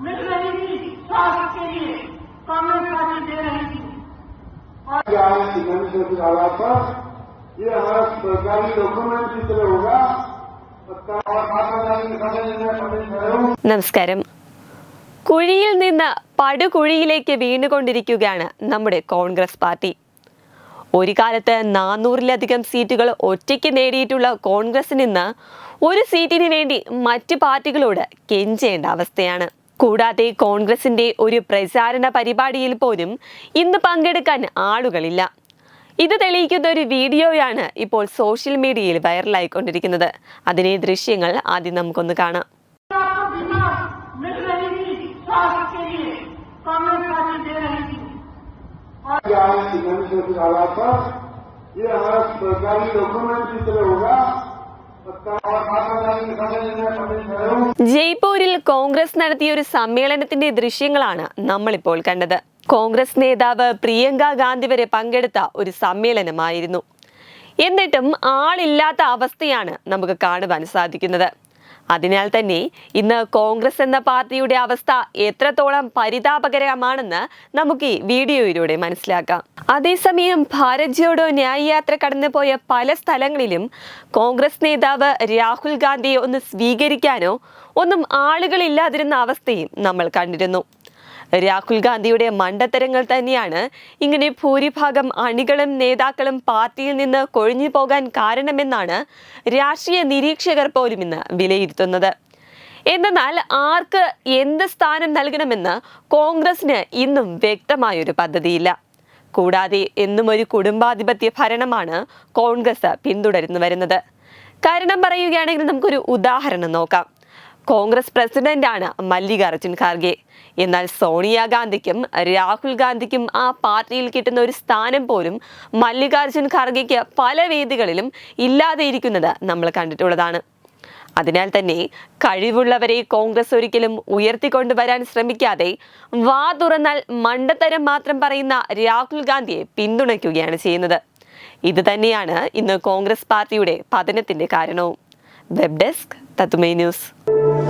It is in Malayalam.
मिल रही थी स्वास्थ्य के लिए कांग्रेस पार्टी दे रही थी क्या है सिकंदर से कुछ हालात पर ये हमारा सरकारी डॉक्यूमेंट की तरह होगा सत्ता और खाता समझ നമസ്കാരം കുഴിയിൽ നിന്ന് പടുകുഴിയിലേക്ക് വീണുകൊണ്ടിരിക്കുകയാണ് നമ്മുടെ കോൺഗ്രസ് പാർട്ടി ഒരു കാലത്ത് നാനൂറിലധികം സീറ്റുകൾ ഒറ്റയ്ക്ക് നേടിയിട്ടുള്ള കോൺഗ്രസിന് ഇന്ന് ഒരു സീറ്റിന് വേണ്ടി മറ്റ് പാർട്ടികളോട് കെഞ്ചേണ്ട അവസ്ഥയാണ് കൂടാതെ കോൺഗ്രസിന്റെ ഒരു പ്രചാരണ പരിപാടിയിൽ പോലും ഇന്ന് പങ്കെടുക്കാൻ ആളുകളില്ല ഇത് തെളിയിക്കുന്ന ഒരു വീഡിയോയാണ് ഇപ്പോൾ സോഷ്യൽ മീഡിയയിൽ വൈറലായിക്കൊണ്ടിരിക്കുന്നത് അതിനെ ദൃശ്യങ്ങൾ ആദ്യം നമുക്കൊന്ന് കാണാം आपको बीमा मिल रही थी स्वास्थ्य के लिए कांग्रेस पार्टी दे रही थी क्या है सिकंदर से कुछ हालात पर ये हमारा सरकारी डॉक्यूमेंट की तरह होगा सत्ता കോൺഗ്രസ് നടത്തിയ ഒരു സമ്മേളനത്തിന്റെ ദൃശ്യങ്ങളാണ് നമ്മളിപ്പോൾ കണ്ടത്. കോൺഗ്രസ് നേതാവ് പ്രിയങ്ക ഗാന്ധി വരെ പങ്കെടുത്ത ഒരു സമ്മേളനമായിരുന്നു. എന്നിട്ടും ആളില്ലാത്ത അവസ്ഥയാണ് നമുക്ക് കാണുവാൻ സാധിക്കുന്നത്. അതിനാൽ തന്നെ ഇന്ന് കോൺഗ്രസ് എന്ന പാർട്ടിയുടെ അവസ്ഥ എത്രത്തോളം പരിതാപകരമാണെന്ന് നമുക്ക് ഈ വീഡിയോയിലൂടെ മനസ്സിലാക്കാം. അതേസമയം ഭാരത് ജോഡോ ന്യായ യാത്ര കടന്നുപോയ പല സ്ഥലങ്ങളിലും കോൺഗ്രസ് നേതാവ് രാഹുൽ ഗാന്ധിയെ ഒന്ന് സ്വീകരിക്കാനോ ഒന്നും ആളുകളില്ലാതിരുന്ന അവസ്ഥയും നമ്മൾ കണ്ടിരുന്നു. രാഹുൽ ഗാന്ധിയുടെ മണ്ടത്തരങ്ങൾ തന്നെയാണ്. ഇങ്ങനെ ഭൂരിഭാഗം അണികളും നേതാക്കളും പാർട്ടിയിൽ നിന്ന് കൊഴിഞ്ഞു പോകാൻ കാരണമെന്നാണ് രാഷ്ട്രീയ നിരീക്ഷകർ പോലും ഇന്ന് വിലയിരുത്തുന്നത്. എന്നാൽ ആർക്ക് എന്ത് സ്ഥാനം നൽകണമെന്ന് കോൺഗ്രസിന് ഇന്നും വ്യക്തമായൊരു പദ്ധതിയില്ല. കൂടാതെ എന്നും ഒരു കുടുംബാധിപത്യ ഭരണമാണ് കോൺഗ്രസ് പിന്തുടരുന്നു വരുന്നത്. കാരണം പറയുകയാണെങ്കിൽ നമുക്കൊരു ഉദാഹരണം നോക്കാം. കോൺഗ്രസ് പ്രസിഡന്റാണ് മല്ലികാർജുൻ ഖാർഗെ. എന്നാൽ സോണിയാഗാന്ധിക്കും രാഹുൽ ഗാന്ധിക്കും ആ പാർട്ടിയിൽ കിട്ടുന്ന ഒരു സ്ഥാനം പോലും മല്ലികാർജുൻ ഖാർഗെക്ക് പല വേദികളിലും ഇല്ലാതെ ഇരിക്കുന്നത് നമ്മൾ കണ്ടിട്ടുള്ളതാണ്. അതിനാൽ തന്നെ കഴിവുള്ളവരെ കോൺഗ്രസ് ഒരിക്കലും ഉയർത്തിക്കൊണ്ടുവരാൻ ശ്രമിക്കാതെ വാ തുറന്നാൽ മണ്ടത്തരം മാത്രം പറയുന്ന രാഹുൽ ഗാന്ധിയെ പിന്തുണയ്ക്കുകയാണ് ചെയ്യുന്നത്. ഇത് തന്നെയാണ് ഇന്ന് കോൺഗ്രസ് പാർട്ടിയുടെ പതനത്തിന്റെ കാരണവും. വെബ് ഡെസ്ക് തത്തുമേ ന്യൂസ്.